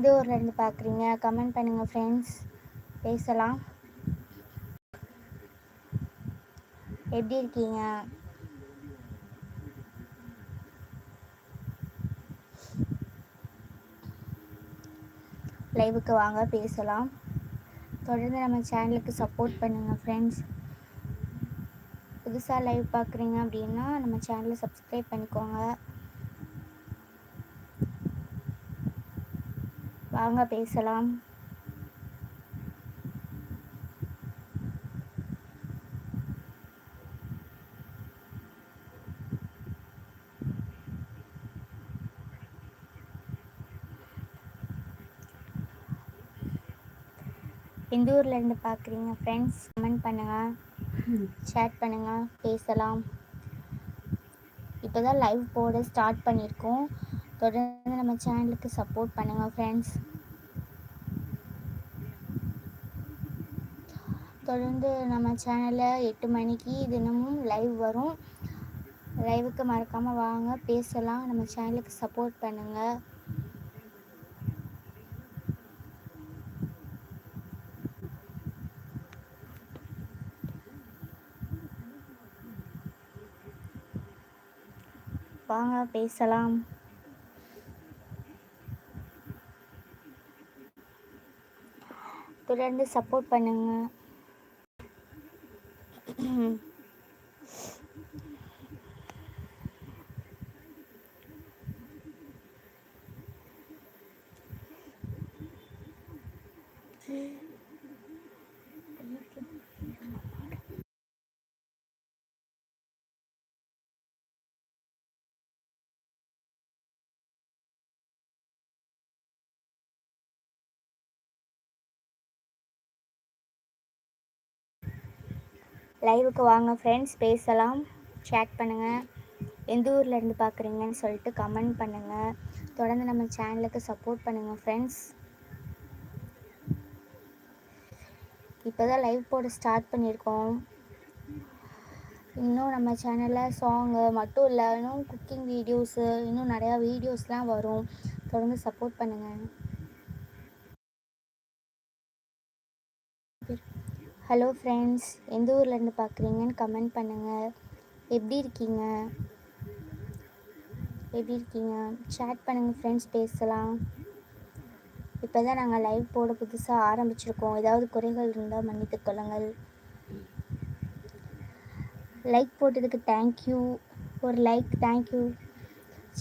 எந்த ஊர்லேருந்து பார்க்குறீங்க? கமெண்ட் பண்ணுங்கள் ஃப்ரெண்ட்ஸ் பேசலாம். எப்படி இருக்கீங்க? லைவுக்கு வாங்க பேசலாம். தொடர்ந்து நம்ம சேனலுக்கு சப்போர்ட் பண்ணுங்கள் ஃப்ரெண்ட்ஸ் புதுசாக லைவ் பார்க்குறீங்க அப்படின்னா நம்ம சேனலை சப்ஸ்கிரைப் பண்ணிக்கோங்க. வாங்க பேசலாம். எந்த ஊர்லேருந்து பார்க்குறீங்க ஃப்ரெண்ட்ஸ் கமெண்ட் பண்ணுங்கள் சேட் பண்ணுங்கள் பேசலாம். இப்போ தான் லைவ் போட ஸ்டார்ட் பண்ணியிருக்கோம் தொடர்ந்து நம்ம சேனலுக்கு சப்போர்ட் பண்ணுங்கள் ஃப்ரெண்ட்ஸ் தொடர்ந்து நம்ம சேனலில் எட்டு மணிக்கு தினமும் லைவ் வரும். லைவுக்கு மறக்காமல் வாங்க பேசலாம். நம்ம சேனலுக்கு சப்போர்ட் பண்ணுங்கள் வாங்க பேசலாம். தொடர்ந்து சப்போர்ட் பண்ணுங்கள் லைவுக்கு வாங்க ஃப்ரெண்ட்ஸ் பேசலாம். சேட் பண்ணுங்கள் எந்த ஊரில் இருந்து பார்க்குறீங்கன்னு சொல்லிட்டு கமெண்ட் பண்ணுங்கள் தொடர்ந்து நம்ம சேனலுக்கு சப்போர்ட் பண்ணுங்கள் ஃப்ரெண்ட்ஸ் இப்போ தான் லைவ் போட ஸ்டார்ட் பண்ணியிருக்கோம் இன்னும் நம்ம சேனலில் சாங்கு மட்டும் இல்லை இன்னும் குக்கிங் வீடியோஸு இன்னும் நிறையா வீடியோஸ்லாம் வரும். தொடர்ந்து சப்போர்ட் பண்ணுங்கள் ஹலோ ஃப்ரெண்ட்ஸ் எந்த ஊர்லேருந்து பார்க்குறீங்கன்னு கமெண்ட் பண்ணுங்கள் எப்படி இருக்கீங்க? எப்படி இருக்கீங்க? சேட் பண்ணுங்கள் ஃப்ரெண்ட்ஸ் பேசலாம். இப்போ தான் நாங்கள் லைவ் போட புதுசாக ஆரம்பிச்சிருக்கோம். ஏதாவது குறைகள் இருந்தால் மன்னித்து கொள்ளுங்கள். லைக் போட்டதுக்கு தேங்க்யூ ஒரு லைக் தேங்க்யூ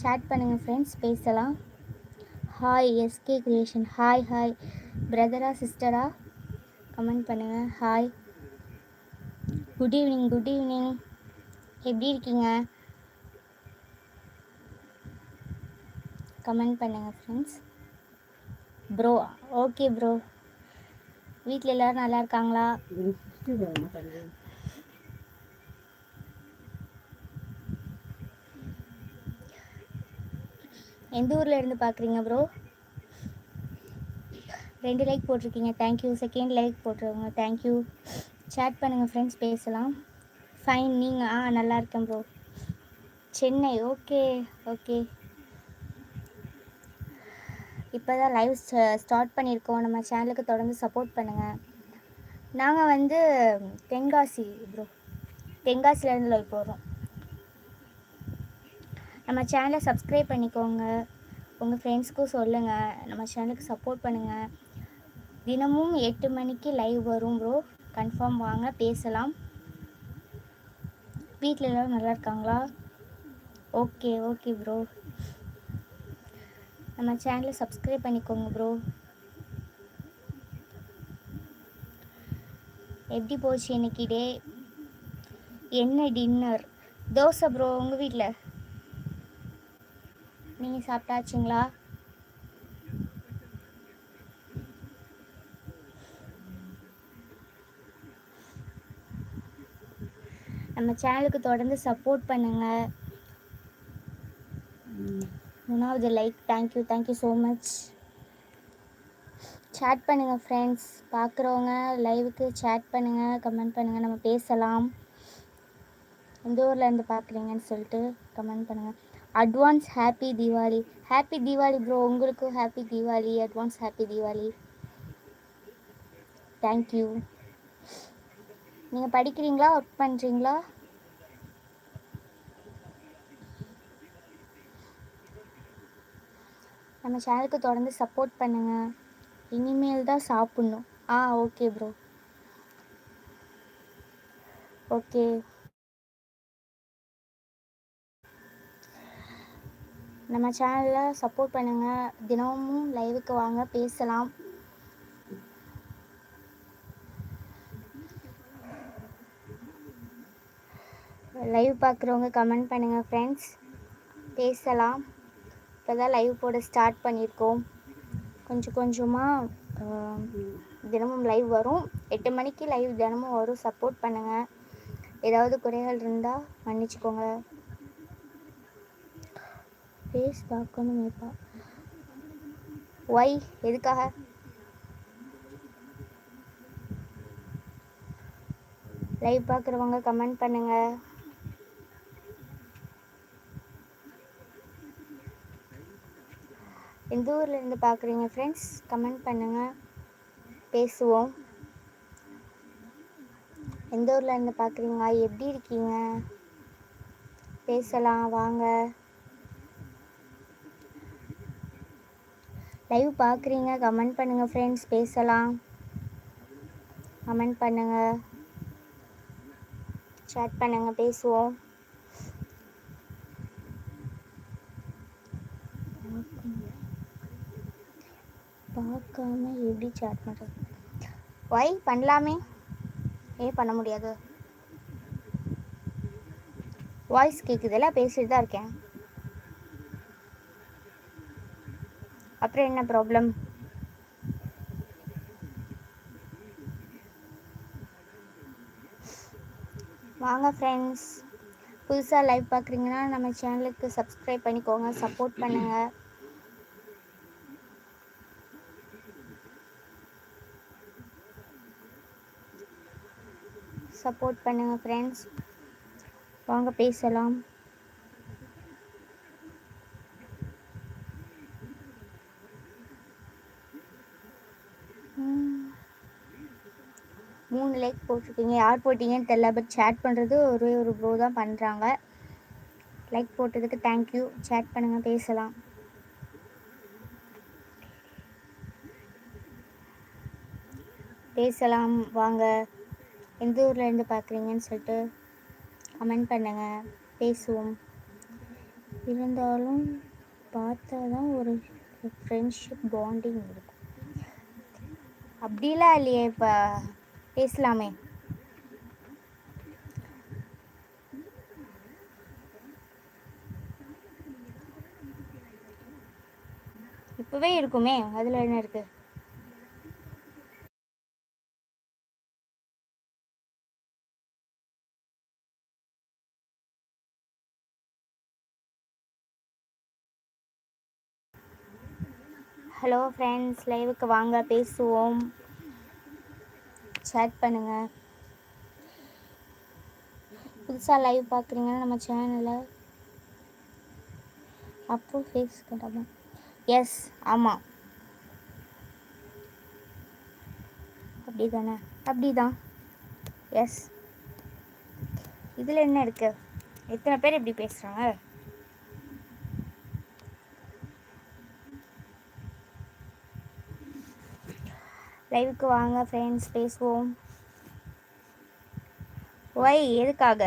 சேட் பண்ணுங்கள் ஃப்ரெண்ட்ஸ் பேசலாம். Hi SK creation hi hi பிரதரா சிஸ்டரா கமெண்ட் பண்ணுங்கள் hi good evening good evening எப்படி இருக்கீங்க? கமெண்ட் பண்ணுங்கள் ஃப்ரெண்ட்ஸ் ப்ரோ ஓகே ப்ரோ வீட்டில் எல்லோரும் நல்லா இருக்காங்களா? எந்த ஊரில் இருந்து பார்க்குறீங்க ப்ரோ ரெண்டு லைக் போட்டிருக்கீங்க. தேங்க்யூ செகண்ட் லைக் போட்டுருவங்க தேங்க்யூ சேட் பண்ணுங்கள் ஃப்ரெண்ட்ஸ் பேசலாம். ஃபைன் நீங்கள் ஆ நல்லா இருக்கேன் ப்ரோ சென்னை ஓகே ஓகே இப்போ தான் லைவ் ஸ்டார்ட் பண்ணியிருக்கோம். நம்ம சேனலுக்கு தொடர்ந்து சப்போர்ட் பண்ணுங்கள் நாங்கள் வந்து தென்காசி ப்ரோ தென்காசிலேருந்து லைவ் போடுறோம் நம்ம சேனலை சப்ஸ்கிரைப் பண்ணிக்கோங்க. உங்கள் ஃப்ரெண்ட்ஸ்க்கும் சொல்லுங்கள் நம்ம சேனலுக்கு சப்போர்ட் பண்ணுங்கள் தினமும் எட்டு மணிக்கு லைவ் வரும் ப்ரோ கன்ஃபார்ம் வாங்க பேசலாம். வீட்டில் எல்லோரும் நல்லா இருக்காங்களா? ஓகே ஓகே ப்ரோ நம்ம சேனலை சப்ஸ்கிரைப் பண்ணிக்கோங்க ப்ரோ எப்படி போச்சு இன்னைக்கு டே என்ன டின்னர் தோசை ப்ரோ உங்கள் வீட்டில் நீங்கள் சாப்பிட்டாச்சுங்களா? நம்ம சேனலுக்கு தொடர்ந்து சப்போர்ட் பண்ணுங்கள் மூணாவது like thank you thank you so much chat பண்ணுங்கள் ஃப்ரெண்ட்ஸ் பார்க்குறவங்க லைவுக்கு சேட் பண்ணுங்கள் கமெண்ட் பண்ணுங்கள் நம்ம பேசலாம். எந்த ஊரில் இருந்து பார்க்குறீங்கன்னு சொல்லிட்டு கமெண்ட் பண்ணுங்கள் advance happy Deepavali happy Deepavali bro உங்களுக்கும் happy Deepavali advance happy Deepavali thank you நீங்கள் படிக்கிறீங்களா ஒர்க் பண்ணுறீங்களா நம்ம சேனலுக்கு தொடர்ந்து சப்போர்ட் பண்ணுங்கள் இனிமேல் தான் சாப்பிட்ணும். ஆ ஓகே ப்ரோ ஓகே நம்ம சேனலில் சப்போர்ட் பண்ணுங்கள் தினமும் லைவுக்கு வாங்க பேசலாம். லைவ் பார்க்குறவங்க கமெண்ட் பண்ணுங்கள் ஃப்ரெண்ட்ஸ் பேசலாம். இப்போ தான் லைவ் போட ஸ்டார்ட் பண்ணியிருக்கோம் கொஞ்சம் கொஞ்சமாக தினமும் லைவ் வரும். எட்டு மணிக்கு லைவ் தினமும் வரும். சப்போர்ட் பண்ணுங்கள் ஏதாவது குறைகள் இருந்தால் மன்னிச்சுக்கோங்க. ஃபேஸ் பார்க்கணுமேப்பா ஒய் எதுக்காக? லைவ் பார்க்குறவங்க கமெண்ட் பண்ணுங்கள் எந்த ஊர்லேருந்து பார்க்குறீங்க ஃப்ரெண்ட்ஸ் கமெண்ட் பண்ணுங்கள் பேசுவோம். எந்த ஊரில் இருந்து பார்க்குறீங்க எப்படி இருக்கீங்க? பேசலாம் வாங்க. லைவ் பார்க்குறீங்க கமெண்ட் பண்ணுங்கள் ஃப்ரெண்ட்ஸ் பேசலாம். கமெண்ட் பண்ணுங்கள் சேட் பண்ணுங்கள் பேசுவோம். பார்க்காம எப்படி சேட் பண்ணுறது ஒய் பண்ணலாமே. ஏன் பண்ண முடியாது. வாய்ஸ் கேட்குதெல்லாம் பேசிட்டு தான் இருக்கேன். அப்புறம் என்ன ப்ராப்ளம் வாங்க ஃப்ரெண்ட்ஸ் புதுசாக லைவ் பார்க்குறீங்கன்னா நம்ம சேனலுக்கு சப்ஸ்கிரைப் பண்ணிக்கோங்க சப்போர்ட் பண்ணுங்கள் சப்போர்ட் பண்ணுங்கள் ஃப்ரெண்ட்ஸ் வாங்க பேசலாம். மூணு லைக் போட்டிருக்கீங்க. யார் போட்டிங்கன்னு தெரில பட் சேட் பண்ணுறது ஒரே ஒரு ப்ரோ தான் பண்ணுறாங்க லைக் போட்டதுக்கு தேங்க்யூ சேட் பண்ணுங்கள் பேசலாம். பேசலாம் வாங்க. எந்த ஊரில் இருந்து பார்க்குறீங்கன்னு சொல்லிட்டு கமெண்ட் பண்ணுங்கள் பேசுவோம். இருந்தாலும் பார்த்தா தான் ஒரு ஃப்ரெண்ட்ஷிப் பாண்டிங் இருக்கும். அப்படிலாம் இல்லையே இப்போ. பேசலாமே. இப்போவே இருக்குமே. அதில் என்ன இருக்குது ஹலோ ஃப்ரெண்ட்ஸ் லைவுக்கு வாங்க பேசுவோம். சேட் பண்ணுங்கள் புதுசாக லைவ் பார்க்குறீங்கன்னா நம்ம சேனலை அப்போ ஃபேஸ் கட்டாமல் எஸ் ஆமாம் அப்படி தானே அப்படி தான் எஸ் இதில் என்ன இருக்குது எத்தனை பேர் இப்படி பேசுகிறாங்க லைவுக்கு வாங்க ஃப்ரெண்ட்ஸ் பேசுவோம். ஒய் எதுக்காக?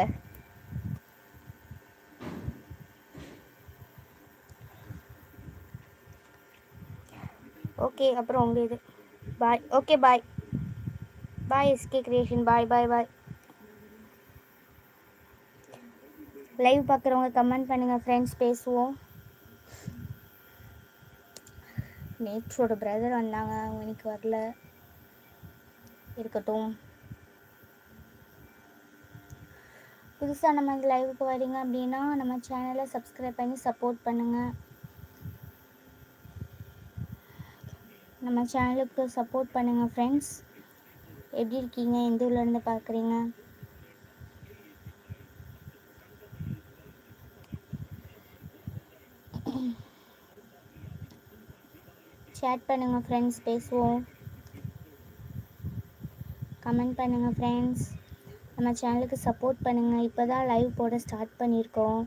ஓகே அப்புறம் உங்கள் இது. Bye okay bye bye SK creation bye bye bye live பார்க்குறவங்க கமெண்ட் பண்ணுங்கள் ஃப்ரெண்ட்ஸ் பேசுவோம். நேற்றோட பிரதர் வந்தாங்க. அவங்க இன்னைக்கு வரல. இருக்கட்டும். புதுசாக நம்ம இந்த லைவுக்கு வரீங்க அப்படின்னா நம்ம சேனலை சப்ஸ்கிரைப் பண்ணி சப்போர்ட் பண்ணுங்கள் நம்ம சேனலுக்கு சப்போர்ட் பண்ணுங்கள் ஃப்ரெண்ட்ஸ் எப்படி இருக்கீங்க? எந்த ஊர்லேருந்து பார்க்குறீங்க? சேட் பண்ணுங்கள் ஃப்ரெண்ட்ஸ் பேசுவோம். கமெண்ட் பண்ணுங்கள் ஃப்ரெண்ட்ஸ் நம்ம சேனலுக்கு சப்போர்ட் பண்ணுங்கள் இப்போ தான் லைவ் போட ஸ்டார்ட் பண்ணியிருக்கோம்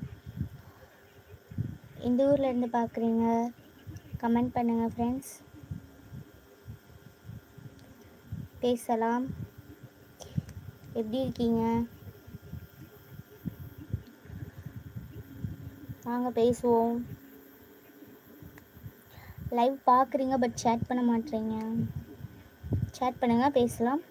இந்த ஊர்லேருந்து பார்க்குறீங்க கமெண்ட் பண்ணுங்கள் ஃப்ரெண்ட்ஸ் பேசலாம். எப்படி இருக்கீங்க? வாங்க பேசுவோம். லைவ் பார்க்குறீங்க பட் சேட் பண்ண மாட்டேறீங்க சேட் பண்ணுங்கள் பேசலாம்.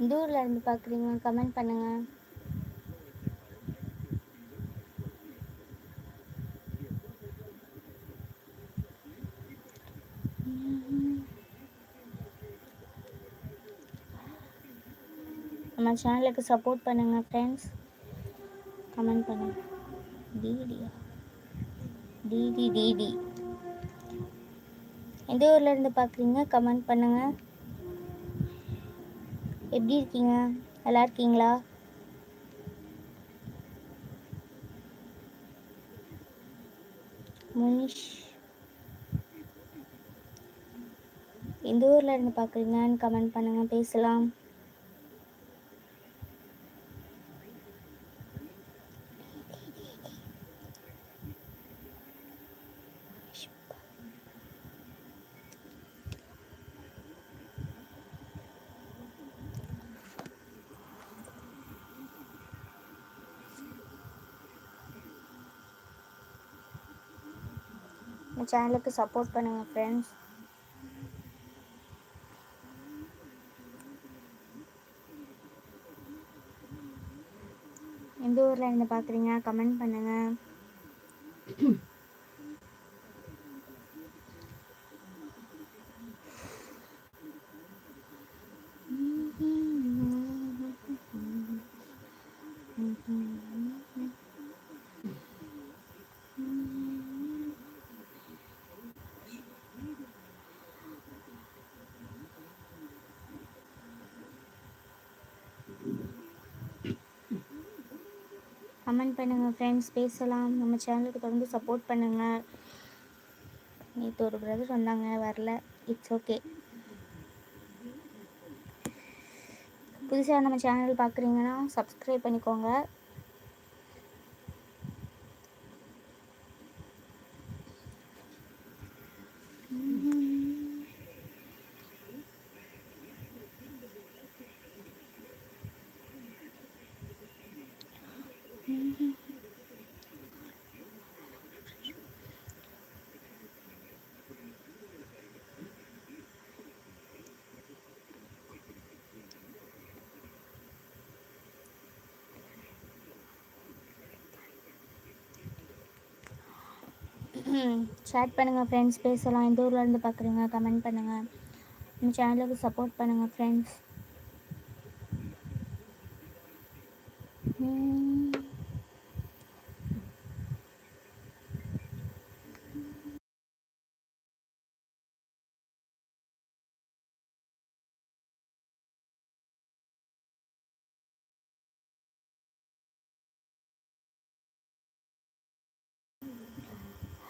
தூரில் இருந்து பார்க்குறீங்க கமெண்ட் பண்ணுங்கள் நம்ம சேனலுக்கு சப்போர்ட் பண்ணுங்கள் ஃப்ரெண்ட்ஸ் கமெண்ட் பண்ணுங்க. டிடியா டிடி டிடி. எந்த ஊர்லேருந்து இருந்து பார்க்குறீங்க கமெண்ட் பண்ணுங்கள் எப்படி இருக்கீங்க? நல்லா இருக்கீங்களா? முனிஷ். எந்த ஊரில் இருந்து பார்க்குறீங்கன்னு கமெண்ட் பண்ணுங்கள் பேசலாம். சேனலுக்கு சப்போர்ட் பண்ணுங்கள் ஃப்ரெண்ட்ஸ் எந்த ஊரில் இருந்து பார்க்குறீங்க கமெண்ட் பண்ணுங்கள் கமெண்ட் பண்ணுங்கள் ஃப்ரெண்ட்ஸ் பேசலாம். நம்ம சேனலுக்கு தொடர்ந்து சப்போர்ட் பண்ணுங்கள் நேற்று ஒரு பிரதர் வந்தாங்க வரல. இட்ஸ் ஓகே புதுசாக நம்ம சேனல் பார்க்குறீங்கன்னா சப்ஸ்கிரைப் பண்ணிக்கோங்க. சேட் பண்ணுங்கள் ஃப்ரெண்ட்ஸ் பேசலாம். எந்த ஊர்லேருந்து பார்க்குறீங்க கமெண்ட் பண்ணுங்கள் நம்ம சேனலுக்கு சப்போர்ட் பண்ணுங்கள் ஃப்ரெண்ட்ஸ்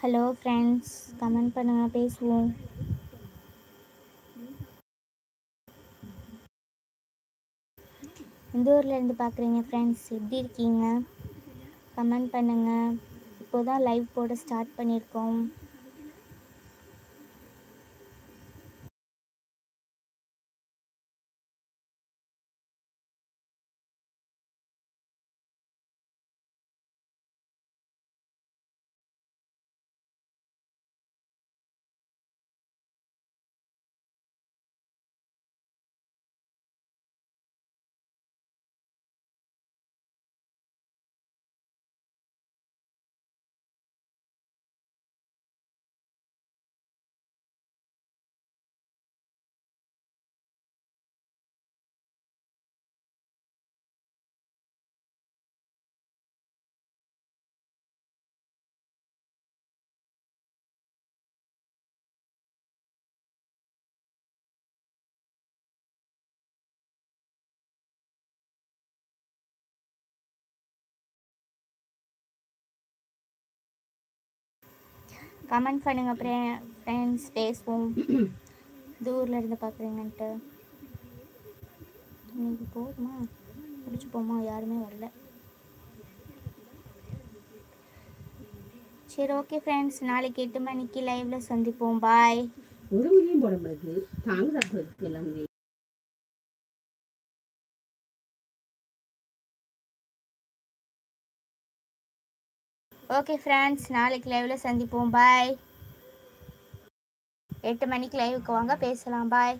ஹலோ ஃப்ரெண்ட்ஸ் கமெண்ட் பண்ணுங்கள் பேசுவோம். எந்த ஊர்லேருந்து பார்க்குறீங்க ஃப்ரெண்ட்ஸ் எப்படி இருக்கீங்க? கமெண்ட் பண்ணுங்கள் இப்போ தான் லைவ் போட ஸ்டார்ட் பண்ணியிருக்கோம். கமெண்ட் பண்ணுங்க ஃப்ரெண்ட்ஸ் பேசுவோம். தூரில் இருந்து பார்க்குறீங்கன்ட்டு இன்னைக்கு போதுமா? பிடிச்சி போமா யாருமே வரல. சரி ஓகே ஃப்ரெண்ட்ஸ் நாளைக்கு எட்டு மணிக்கு லைவ்ல சந்திப்போம். பாய் ஒரு மணியும் போட முடியாது தாங்க ஓகே ஃப்ரெண்ட்ஸ் நாளைக்கு லைவ்ல சந்திப்போம். பாய் எட்டு மணிக்கு லைவுக்கு வாங்க. பேசலாம். பாய்